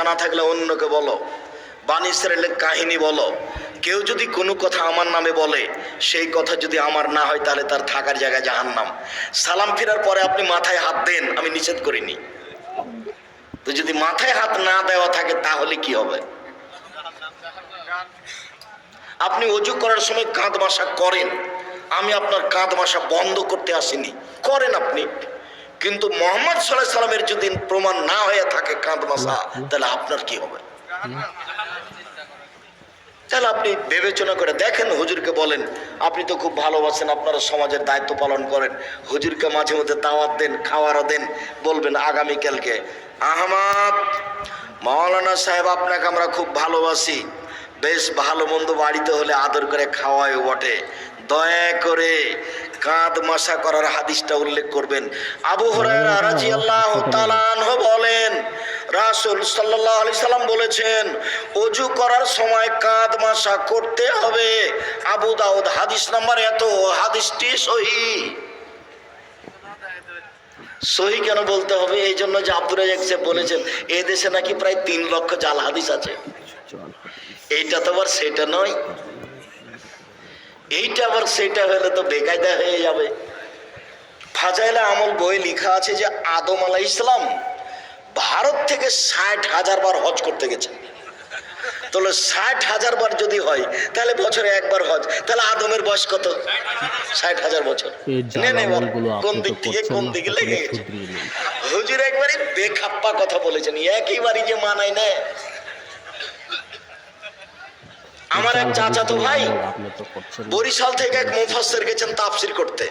জানা থাকলে অন্যকে বলো। বানি ইসরায়েলের কাহিনী বলো। কেউ যদি কোনো কথা আমার নামে বলে, সেই কথা যদি আমার না হয়, তাহলে তার থাকার জায়গায় জাহান্নাম। সালাম ফেরার পরে আপনি মাথায় হাত দেন, আমি নিষেধ করিনি। তো যদি মাথায় হাত না দেওয়া থাকে, তাহলে কি হবে? আপনি অজু করার সময় কাঁধ বাসা করেন। আমি আপনার কাঁধ বাসা বন্ধ করতে আসিনি। করেন আপনি। কিন্তু মোহাম্মদ সাল্লাহ সাল্লামের যদি প্রমাণ না হয়ে থাকে কাঁধ মাসা তাহলে আপনার কি হবে? তাহলে আপনি বিবেচনা করে দেখেন হুজুরকে বলেন আপনি তো খুব ভালোবাসেন আপনারা সমাজের দায়িত্ব পালন করেন। হুজুরকে মাঝে মধ্যে দাওয়াত দেন খাওয়ারও দেন বলবেন আগামীকালকে আহমদ মাওলানা সাহেব আপনাকে আমরা খুব ভালোবাসি। বেশ ভালো মন্দ বাড়িতে হলে আদর করে খাওয়ায় বটে। দয়া করে কাঁধ মাসা করার হাদিসটা উল্লেখ করবেন। আবু রাদিয়াল্লাহু তাআলা বলেন, রাসূল আলাইহি সাল্লাম বলেছেন, অজু করার সময় কাঁধ মাসা করতে হবে। আবু দাউদ হাদিস নাম্বার এত, হাদিসটি সহি। সহি কেন বলতে হবে? এই জন্য যে আব্দুর রাজাক সাহেব বলেছেন, এ দেশে নাকি প্রায় তিন লক্ষ জাল হাদিস আছে। এইটা তো আবার সেটা নয়। এইটা আবার সেটা হলে তো বেকায়দা হয়ে যাবে। ফাজাইলা আমল বই লেখা আছে যে আদম আলাহ ইসলাম ভারত থেকে ষাট হাজার বার হজ করতে গেছেন। তাহলে ষাট হাজার বার যদি হয় তাহলে বছরে একবার হজ। তাহলে আদমের বয়স কত? ষাট হাজার বছর। কোন দিক থেকে কোন দিকে লেগে গেছে হুজুর একবারে বেখাপ্পা কথা বলেছেন একইবারই যে মানায় না আমার এক চাচাতো ভাই তো না। বরিশাল থেকে এক মুফাসসির গেছেন তাফসির করতে।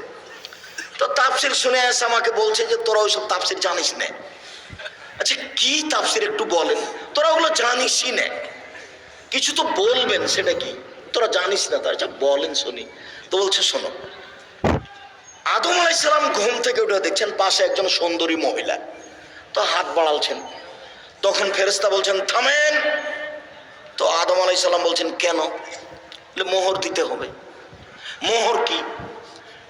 তো তাফসির শুনে এসে আমাকে বলছে যে তোরা ওইসব তাফসির জানিস না। আচ্ছা কি তাফসির একটু বলেন? তোরা ওগুলো জানিসই না। কিছু তো বলবেন, সেটা কি? তোরা জানিস না তার আচ্ছা বলেন শুনি। তো বলছে, শোনো, আদম আলাইসালাম ঘুম থেকে উঠে দেখছেন পাশে একজন সুন্দরী মহিলা। তো হাত বাড়ালছেন। তখন ফেরেস্তা বলছেন, থামেন। তো আদম আলাইসাল্লাম বলছেন, কেন? বলে, মোহর দিতে হবে। মোহর কি?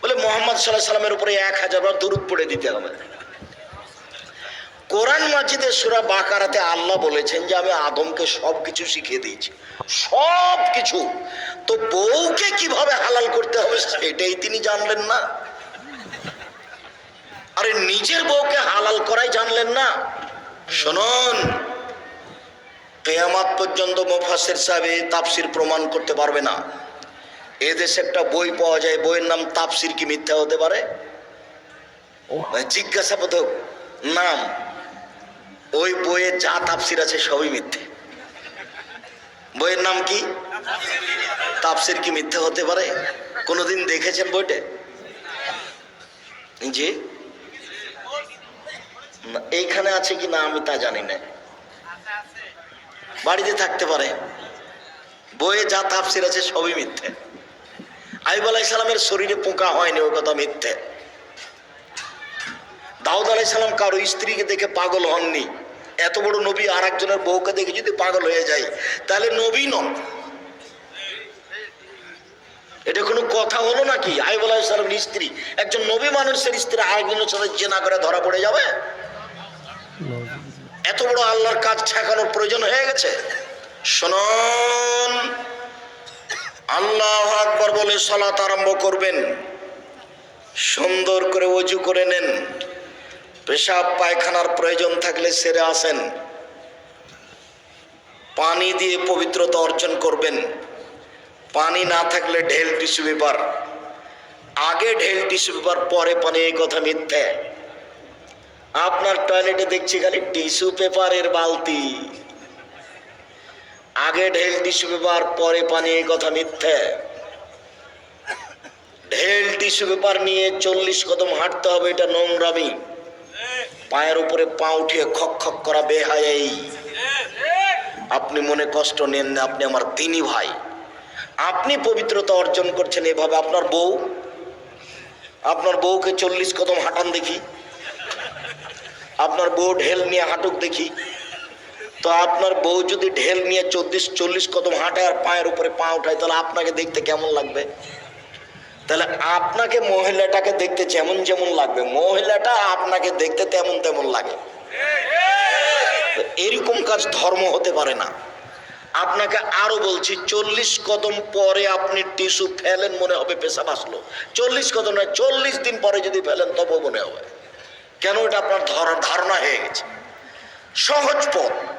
বলে, মোহাম্মদ সাল্লাহ সাল্লামের উপরে এক হাজার বার দূরত পড়ে দিতে হবে। কোরআন মাজিদের সুরা বাকারাতে আল্লাহ বলেছেন যে আমি আদমকে সব কিছু শিখিয়ে দিয়েছি। সব কিছু তো বউকে কীভাবে হালাল করতে হবে সেটাই তিনি জানলেন না। আরে নিজের বউকে হালাল করাই জানলেন না। শুনুন কেয়ামাত পর্যন্ত মোফাসের সাহেব তাপসির প্রমাণ করতে পারবে না। এদেশে একটা বই পাওয়া যায় বইয়ের নাম তাপসির কি মিথ্যা হতে পারে? জিজ্ঞাসাবোধক নাম। ওই বইয়ে যা তাপসির আছে সবই মিথ্যে। বইয়ের নাম কি? তাপসির কি মিথ্যে হতে পারে? কোনোদিন দেখেছেন বইটা? জি। এইখানে আছে কি না আমি তা জানি না। বাড়িতে থাকতে পারে। বইয়ে যা তাফসির আছে সবই মিথ্যে। আইব আলাইসালামের শরীরে পোকা হয়নি, ও কথা মিথ্যে। দাউদ আলাইসালাম কারও স্ত্রীকে দেখে পাগল হননি। এত বড় নবী আর একজনের বউকে দেখে যদি পাগল হয়ে যায়, তাহলে নবী নন। এটা কোনো কথা হলো নাকি? আইব আলাইসালামের স্ত্রী। একজন নবী মানুষের স্ত্রী আরেকজনের সাথে জেনা করে ধরা পড়ে যাবে? এত বড় আল্লাহর কাজ ঠেকানোর প্রয়োজন হয়ে গেছে? শুনুন, আল্লাহ আকবর বলে সলাত আরম্ভ করবেন। সুন্দর করে অজু করে নেন। পেশাব পায়খানার প্রয়োজন থাকলে সেরে আসেন। পানি দিয়ে পবিত্রতা অর্জন করবেন। পানি না থাকলে ঢেল টিস্যু পেপার। আগে ঢেল টিস্যু পেপার, পরে পানি, এই কথা মিথ্যে। আপনার টয়লেটে দেখছি খালি টিস্যু পেপারের বালতি। আগে ঢেল টিস্যু পেপার, পরে পানি, এই কথা মিথ্যে। ঢেল টিস্যু পেপার নিয়ে চল্লিশ কদম হাঁটতে হবে, এটা নোংরামি। পায়ের উপরে পা উঠিয়ে খক খক করা বেহাই আপনি মনে কষ্ট নেন না, আপনি আমার দিনী ভাই। আপনি পবিত্রতা অর্জন করছেন এভাবে, আপনার বউ? আপনার বউকে চল্লিশ কদম হাঁটান দেখি। আপনার বউ ঢেল নিয়ে হাঁটুক দেখি। তো আপনার বউ যদি ঢেল নিয়ে চল্লিশ চল্লিশ কদম হাঁটে আর পায়ের উপরে পা উঠায়, তাহলে আপনাকে দেখতে কেমন লাগবে? তাহলে আপনাকে মহিলাটাকে দেখতে যেমন যেমন লাগবে। মহিলাটা আপনাকে দেখতে তেমন তেমন লাগে। এরকম কাজ ধর্ম হতে পারে না। আপনাকে আরও বলছি, চল্লিশ কদম পরে আপনি টিস্যু ফেলেন মনে হবে পেশা আসলো। চল্লিশ কদম নয়, চল্লিশ দিন পরে যদি ফেলেন, তবুও মনে হবে। কেন এটা আপনার ধর- ধারণা হয়ে গেছে? সহজ পথ।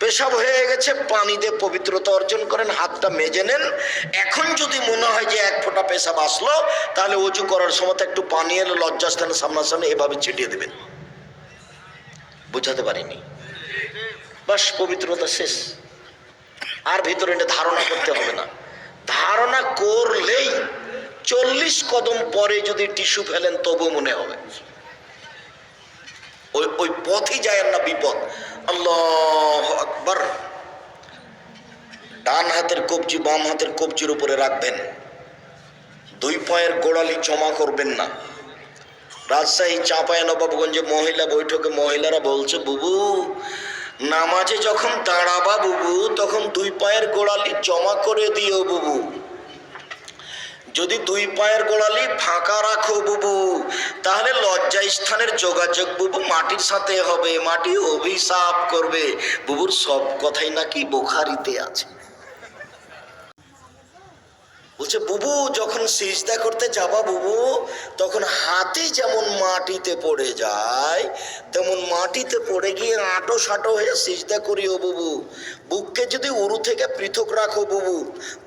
পেশাব হয়ে গেছে পানি দিয়ে পবিত্রতা অর্জন করেন, হাতটা মেজে নেন। এখন যদি মনে হয় যে এক ফোঁটা পেশাব আসলো, তাহলে উঁচু করার সময় একটু পানি এলে লজ্জাস্থানে সামনাসামনি এভাবে ছিটিয়ে দেবেন। বুঝাতে পারিনি। বাস, পবিত্রতা শেষ। আর ভিতরে এটা ধারণা করতে হবে না। ধারণা করলেই চল্লিশ কদম পরে যদি টিস্যু ফেলেন তবু মনে হবে। ওই ওই পথই যায় না বিপদ। আল্লাহ আকবর। ডান হাতের কবজি, বাম হাতের কবজির উপরে রাখবেন। দুই পায়ের গোড়ালি জমা করবেন না। রাজশাহী চাঁপায় নবাবগঞ্জে মহিলা বৈঠকে মহিলারা বলছে, বুবু, নামাজে যখন দাঁড়াবা বুবু, তখন দুই পায়ের গোড়ালি জমা করে দিও বুবু। যদি দুই পায়ের গোড়ালি ফাঁকা রাখো বুবু তাহলে লজ্জা স্থানের যোগাযোগ বুবু মাটির সাথে হবে, মাটি অভিশাপ করবে। বুবুর সব কথাই নাকি বোখারিতে আছে। বলছে, বুবু, যখন সিজদা করতে যাবা বুবু, তখন হাতি যেমন মাটিতে পড়ে যায়, তেমন মাটিতে পড়ে গিয়ে আঁটো সাঁটো হয়ে সিজদা করিও বুবু। বুককে যদি উরু থেকে পৃথক রাখো বুবু,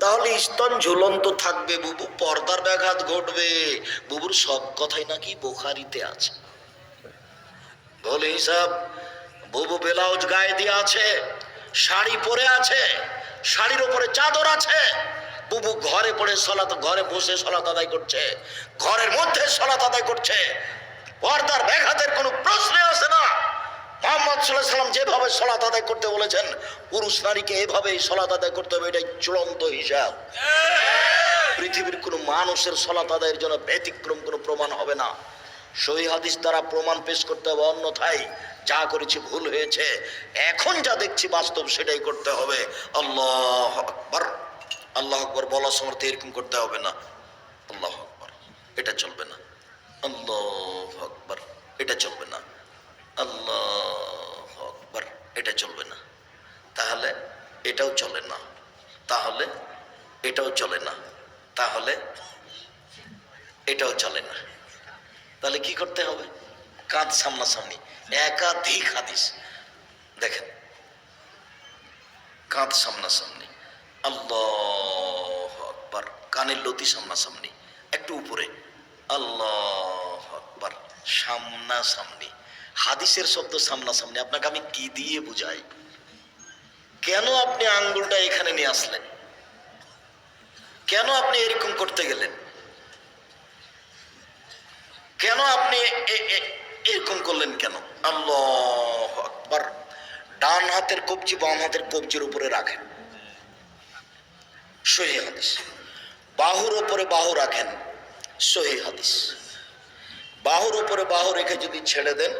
তাহলে স্তন ঝুলন্ত থাকবে বুবু, পর্দার ব্যাঘাত ঘটবে। বুবুর সব কথাই নাকি বোখারিতে আছে। বলে, হিসাব, বুবু ব্লাউজ গায়ে দিয়ে আছে, শাড়ি পরে আছে, শাড়ির ওপরে চাদর আছে বুবু ঘরে পড়ে সলাত, ঘরে বসে সলাত আদায় করছে। ঘরের মধ্যে সলাত আদায় করছে। পর্দার ব্যাঘাতের কোনো প্রশ্ন আসে না। মোহাম্মদ সাল্লাহ সাল্লাম যেভাবে সলাত আদায় করতে বলেছেন, পুরুষ নারীকে এভাবেই সলাত আদায় করতে হবে, এটাই চূড়ান্ত হিসাব। পৃথিবীর কোনো মানুষের সলাত আদায়ের জন্য ব্যতিক্রম কোনো প্রমাণ হবে না। সহি হাদিস দ্বারা প্রমাণ পেশ করতে হবে, অন্যথায় যা করেছি ভুল হয়েছে। এখন যা দেখছি বাস্তব, সেটাই করতে হবে। আল্লাহ আকবর। আল্লাহ আকবর বলার সমর্থ এরকম করতে হবে না। আল্লাহ আকবর। এটা চলবে না। আল্লাহ আকবর। এটা চলবে না। আল্লাহ আকবর। এটা চলবে না। তাহলে এটাও চলে না। তাহলে এটাও চলে না। তাহলে এটাও চলে না। তাহলে কি করতে হবে? কাঁধ সামনাসামনি। একাধিক হাদিস। দেখেন। কাঁধ সামনাসামনি। আল্লাহ আকবার। কানের লতি সামনাসামনি, একটু উপরে। আল্লাহ আকবার, সামনাসামনি। হাদিসের শব্দ সামনাসামনি, আপনাকে আমি কি দিয়ে বুঝাই? কেন আপনি আঙ্গুলটা এখানে নিয়ে আসলেন? কেন আপনি এরকম করতে গেলেন? কেন আপনি এরকম করলেন কেন? আল্লাহ আকবার। ডান হাতের কবজি বাম হাতের কবজির উপরে রাখেন। সহি হাদিস। বাহুর উপরে বাহু রাখেন, সহি হাদিস। বাহুর উপরে বাহু রেখে যদি ছেড়ে দেন,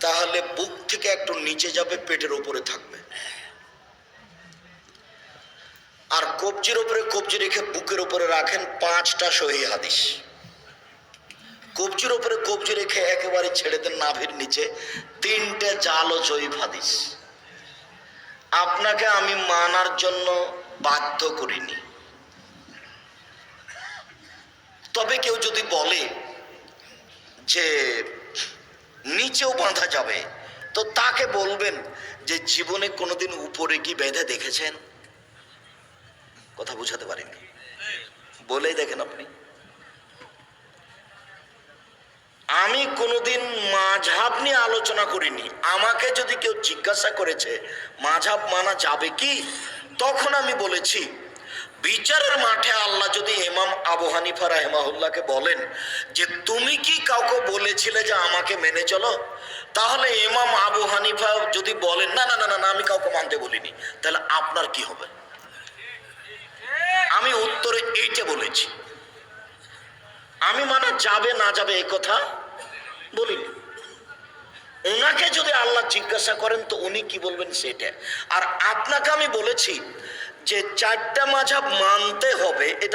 তাহলে বুক থেকে একটু নিচে যাবে, পেটের উপরে থাকবে। আর কবজির ওপরে কবজি রেখে বুকের উপরে রাখেন পাঁচটা সহি হাদিস। কবজির ওপরে কবজি রেখে একেবারে ছেড়ে দেন নাভির নিচে, তিনটে জাল ও জয়ীফ হাদিস। আপনাকে আমি মানার জন্য বাধ্য করিনি। তবে কেউ যদি বলে যে নিচেও বাঁধা যাবে, তো তাকে বলবেন যে জীবনে কোনোদিন উপরে কি বেঁধে দেখেছেন? কথা বুঝাতে পারেননি বলেই দেখেন আপনি। আমি কোনোদিন মাঝাব নিয়ে আলোচনা করিনি। আমাকে যদি কেউ জিজ্ঞাসা করেছে, মাঝাব মানা যাবে কি? তখন আমি বলেছি বিচারের মাঠে আল্লাহ যদি এমাম আবু হানিফা রাহমাহুল্লাহকে বলেন যে তুমি কি কাউকে বলেছিলে যে আমাকে মেনে চলো? তাহলে এমাম আবু হানিফা যদি বলেন, না না না না আমি কাউকে মানতে বলিনি তাহলে আপনার কি হবে? আমি উত্তরে এইটা বলেছি। আমি মানা যাবে, না যাবে এই কথা বলিনি। ওনাকে যদি আল্লাহ জিজ্ঞাসা করেন, তো উনি কি বলবেন সেটা। আর আপনাকে আমি বলেছি যে চারটা মাঝাব মানতে হবে এটা